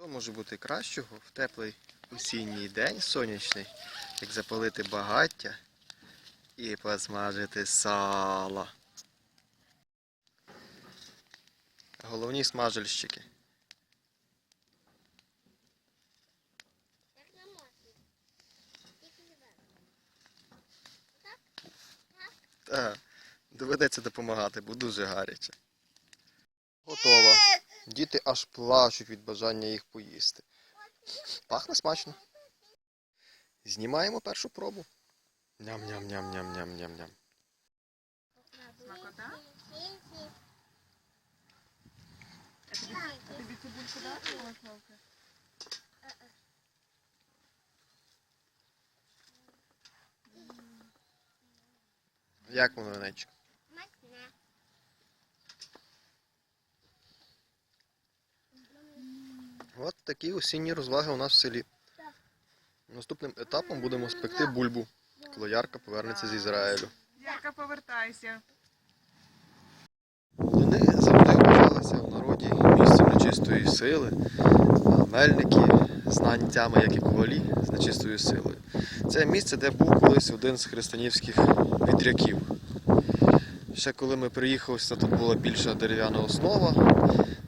Що може бути кращого в теплий осінній день сонячний, як запалити багаття і посмажити сало. Головні смажельщики. Як на маслі. Тільки зверху. Та, доведеться допомагати, бо дуже гаряче. Готово. Діти аж плачуть від бажання їх поїсти. Пахне смачно. Знімаємо першу пробу. Ням-ням-ням-ням-ням-ням-ням. Смакота? А тобі, цибульку дати, Мирославка? Як воно, Ненечко? От такі осінні розваги у нас в селі. Наступним етапом будемо спекти бульбу, коли Ярка повернеться з Ізраїлю. Ярка, повертайся. Вони завжди вважалися в народі місцем нечистої сили, а мельники знаннями, як і ковалі, з нечистою силою. Це місце, де був колись один з християнських вітряків. Ще коли ми приїхали, тут була більша дерев'яна основа,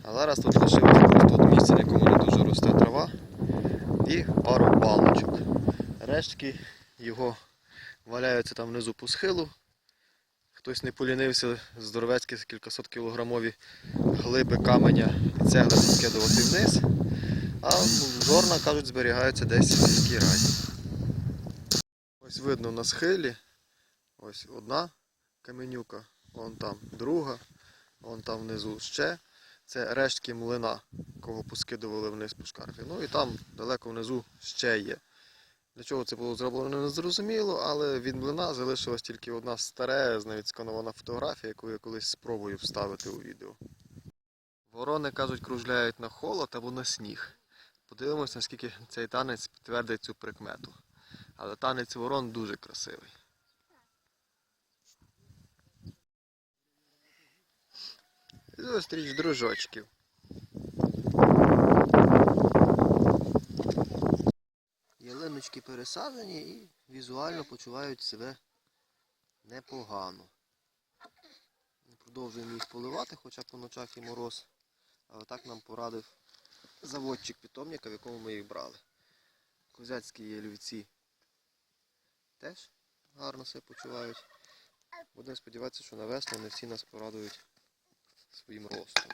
а зараз тут лишилося от місце, на якому не дуже росте трава, і пару палочок. Рештки його валяються там внизу по схилу. Хтось не полінився здоровецькі кількасот кілограмові глиби каменя і цегли скидувати вниз. А зорна, кажуть, зберігаються десь в сільській раді. Ось видно на схилі. Ось одна каменюка, вон там друга, вон там внизу ще. Це рештки млина, кого поскидували вниз по шкарпі. Ну і там далеко внизу ще є. Для чого це було зроблено, не зрозуміло, але від млина залишилась тільки одна старезна відсканована фотографія, яку я колись спробую вставити у відео. Ворони, кажуть, кружляють на холод або на сніг. Подивимось, наскільки цей танець підтвердить цю прикмету. Але танець ворон дуже красивий. Зустріч дружочків. Ялиночки пересаджені і візуально почувають себе непогано. Продовжуємо їх поливати, хоча по ночах і мороз. Але так нам порадив заводчик питомника, в якому ми їх брали. Козацькі ялівці теж гарно себе почувають. Будемо сподіватися, що на весну вони всі нас порадують своїм ростом.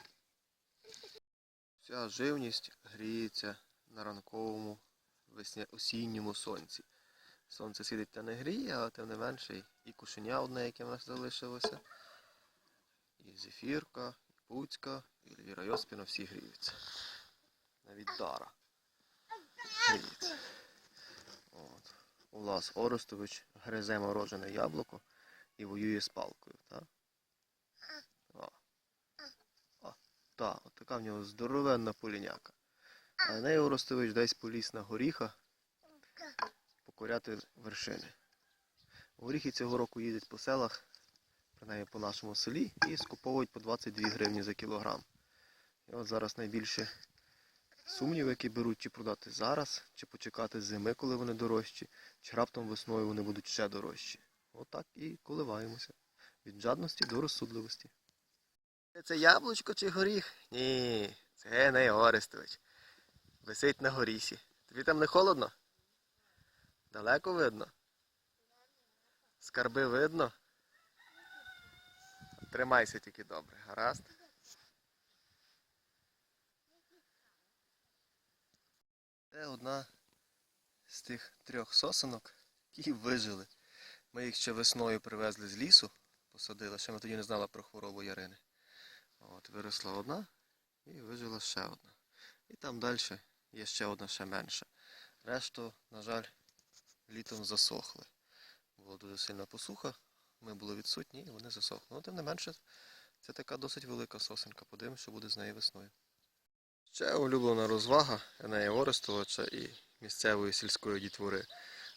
Вся живність гріється на ранковому весня осінньому сонці. Сонце сидить та не гріє, але тим не менше і- кушеня одне, яке в нас залишилося, і зефірка, і пуцька, і Йоспіна всі гріються. Навіть Дара гріється. От. Улас Оростович гризе морожене яблуко і воює з палкою. Так? От така в нього здоровенна поліняка. А неї Оростович десь поліз на горіха покоряти вершини. Горіхи цього року їдуть по селах, принаймні по нашому селі, і скуповують по 22 гривні за кілограм. І от зараз найбільше сумнів, які беруть, чи продати зараз, чи почекати зими, коли вони дорожчі, чи раптом весною вони будуть ще дорожчі. Отак і коливаємося. Від жадності до розсудливості. Це яблучко чи горіх? Ні, це не Орестович. Висить на горісі. Тобі там не холодно? Далеко видно? Скарби видно? Тримайся тільки добре, гаразд? Це одна з тих трьох сосенок, які вижили. Ми їх ще весною привезли з лісу, посадили, ще ми тоді не знали про хворобу Ярини. От, виросла одна і вижила ще одна. І там далі є ще одна ще менша. Решту, на жаль, літом засохли. Була дуже сильна посуха, ми були відсутні і вони засохли. Ну, тим не менше, це така досить велика сосенка. Подивимося, що буде з нею весною. Ще улюблена розвага Енея Орестовича і місцевої сільської дітвори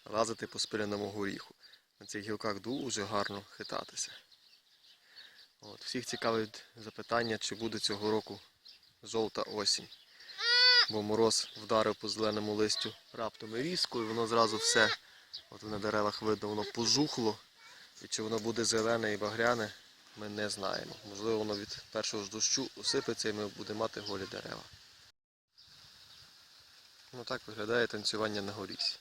лазити по спиляному горіху. На цих гілках дуже гарно хитатися. От, всіх цікавить запитання, чи буде цього року жовта осінь. бо мороз вдарив по зеленому листю раптом і різко, і воно зразу все, от на деревах видно, воно пожухло. І чи воно буде зелене і багряне, ми не знаємо. Можливо, воно від першого ж дощу осипеться і ми будемо мати голі дерева. Ну так виглядає танцювання на горісі.